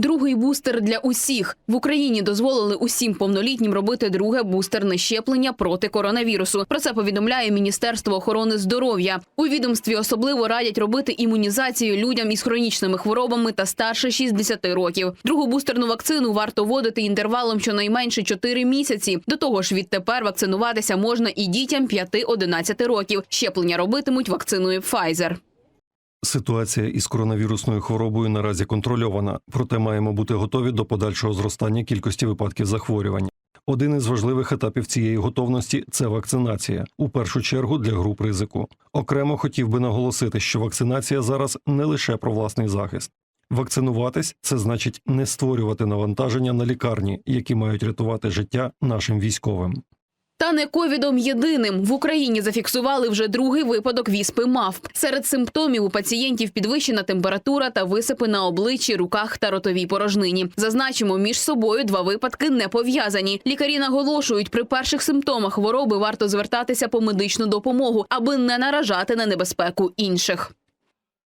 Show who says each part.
Speaker 1: Другий бустер для усіх в Україні дозволили усім повнолітнім робити друге бустерне щеплення проти коронавірусу. Про це повідомляє Міністерство охорони здоров'я. У відомстві особливо радять робити імунізацію людям із хронічними хворобами та старше 60 років. Другу бустерну вакцину варто вводити інтервалом щонайменше 4 місяці. До того ж, відтепер вакцинуватися можна і дітям 5-11 років. Щеплення робитимуть вакциною Pfizer.
Speaker 2: Ситуація із коронавірусною хворобою наразі контрольована, проте маємо бути готові до подальшого зростання кількості випадків захворювань. Один із важливих етапів цієї готовності це вакцинація, у першу чергу для груп ризику. Окремо хотів би наголосити, що вакцинація зараз не лише про власний захист. Вакцинуватись це значить не створювати навантаження на лікарні, які мають рятувати життя нашим військовим.
Speaker 1: Та не ковідом єдиним в Україні зафіксували вже другий випадок віспи мавп. Серед симптомів у пацієнтів підвищена температура та висипи на обличчі, руках та ротовій порожнині. Зазначимо, між собою два випадки не пов'язані. Лікарі наголошують, при перших симптомах хвороби варто звертатися по медичну допомогу, аби не наражати на небезпеку інших.